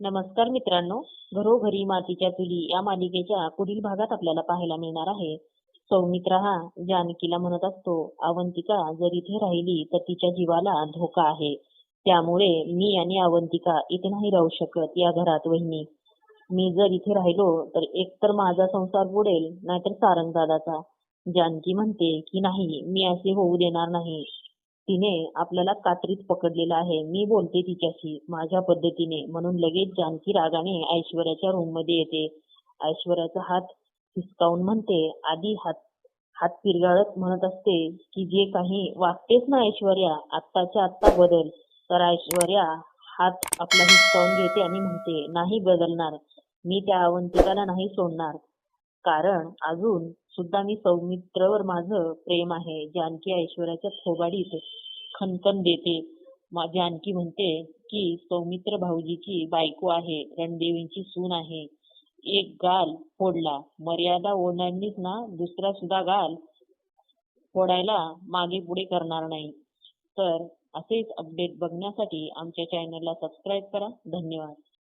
नमस्कार मित्रांनो घरोघरी मातीच्या चुली या मालिकेच्या पुढील भागात आपल्याला पाहायला मिळणार आहे. सौमित्रा हा जानकीला म्हणत असतो अवंतिका जर इथे राहिली तर तिच्या जीवाला धोका आहे. त्यामुळे मी आणि अवंतिका इथे नाही राहू शकत या घरात वहिनी. मी जर इथे राहिलो तर एकतर माझा संसार बुडेल नाहीतर सारंगदादाचा. जानकी म्हणते की नाही मी असे होऊ देणार नाही. तिने आपल्याला कात्रीत पकडलेलं आहे. मी बोलते तिच्याशी माझ्या पद्धतीने. म्हणून लगेच जानकी रागाने ऐश्वर्याच्या रूममध्ये येते. ऐश्वर्याचा हात हिसकावून म्हणते आधी हात हात पिरगाळत म्हणत असते की जे काही वागतेच ना ऐश्वर्या आत्ताच्या आत्ता बदल. तर ऐश्वर्या हात आपला हिसकावून घेते आणि म्हणते नाही बदलणार. मी त्या अवंतिकाला नाही सोडणार. कारण अजून सुद्धा मी सौमित्रवर माझं प्रेम आहे. जानकी ऐश्वर्याच्या थोबाडीत खणखण देते. जानकी म्हणते की सौमित्र भाऊजीची बायको आहे. रणदेवींची सून आहे. एक गाल फोडला. मर्यादा ओलांडलीस ना दुसरा सुद्धा गाल फोडायला मागे पुढे करणार नाही. तर असेच अपडेट बघण्यासाठी आमच्या चॅनलला सबस्क्राईब करा. धन्यवाद.